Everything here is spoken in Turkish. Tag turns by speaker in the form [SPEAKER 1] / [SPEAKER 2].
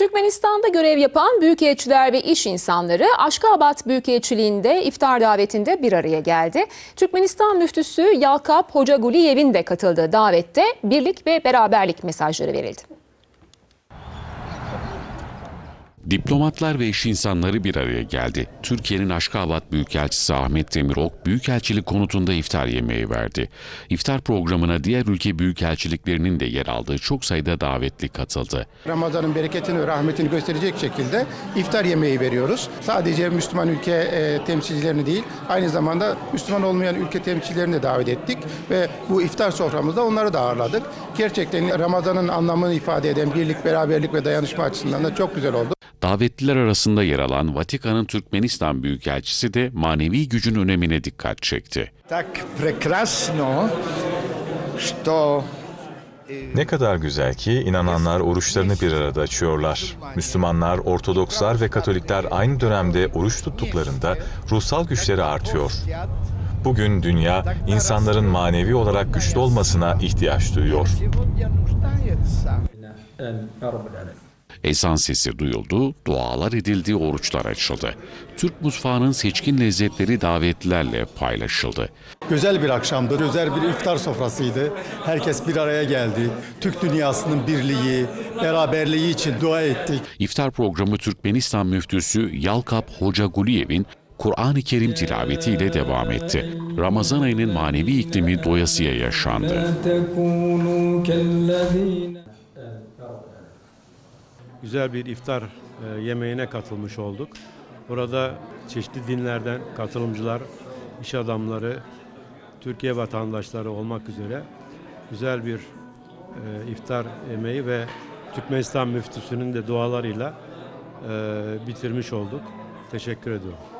[SPEAKER 1] Türkmenistan'da görev yapan büyükelçiler ve iş insanları Aşkabat Büyükelçiliği'nde iftar davetinde bir araya geldi. Türkmenistan müftüsü Yalkap Hoca Guliyev'in de katıldığı davette birlik ve beraberlik mesajları verildi.
[SPEAKER 2] Diplomatlar ve iş insanları bir araya geldi. Türkiye'nin Aşkabat Büyükelçisi Ahmet Demirok, Büyükelçilik konutunda iftar yemeği verdi. İftar programına diğer ülke büyükelçiliklerinin de yer aldığı çok sayıda davetli katıldı.
[SPEAKER 3] Ramazan'ın bereketini ve rahmetini gösterecek şekilde iftar yemeği veriyoruz. Sadece Müslüman ülke e, temsilcilerini değil, aynı zamanda Müslüman olmayan ülke temsilcilerini de davet ettik ve bu iftar soframızda onları da ağırladık. Gerçekten Ramazan'ın anlamını ifade eden birlik, beraberlik ve dayanışma açısından da çok güzel oldu.
[SPEAKER 2] Davetliler arasında yer alan Vatikan'ın Türkmenistan Büyükelçisi de manevi gücün önemine dikkat çekti.
[SPEAKER 4] Ne kadar güzel ki inananlar oruçlarını bir arada açıyorlar. Müslümanlar, Ortodokslar ve Katolikler aynı dönemde oruç tuttuklarında ruhsal güçleri artıyor. Bugün dünya insanların manevi olarak güçlü olmasına ihtiyaç duyuyor.
[SPEAKER 2] Ezan sesi duyuldu, dualar edildi, oruçlar açıldı. Türk mutfağının seçkin lezzetleri davetlilerle paylaşıldı.
[SPEAKER 5] Güzel bir akşamdı, özel bir iftar sofrasıydı. Herkes bir araya geldi. Türk dünyasının birliği, beraberliği için dua ettik.
[SPEAKER 2] İftar programı Türkmenistan müftüsü Yalkap Hoca Guliyev'in Kur'an-ı Kerim tilavetiyle devam etti. Ramazan ayının manevi iklimi doyasıya yaşandı
[SPEAKER 6] güzel bir iftar e, yemeğine katılmış olduk. Burada çeşitli dinlerden katılımcılar, iş adamları, Türkiye vatandaşları olmak üzere güzel bir e, iftar yemeği ve Türkmenistan müftüsünün de dualarıyla e, bitirmiş olduk. Teşekkür ediyorum.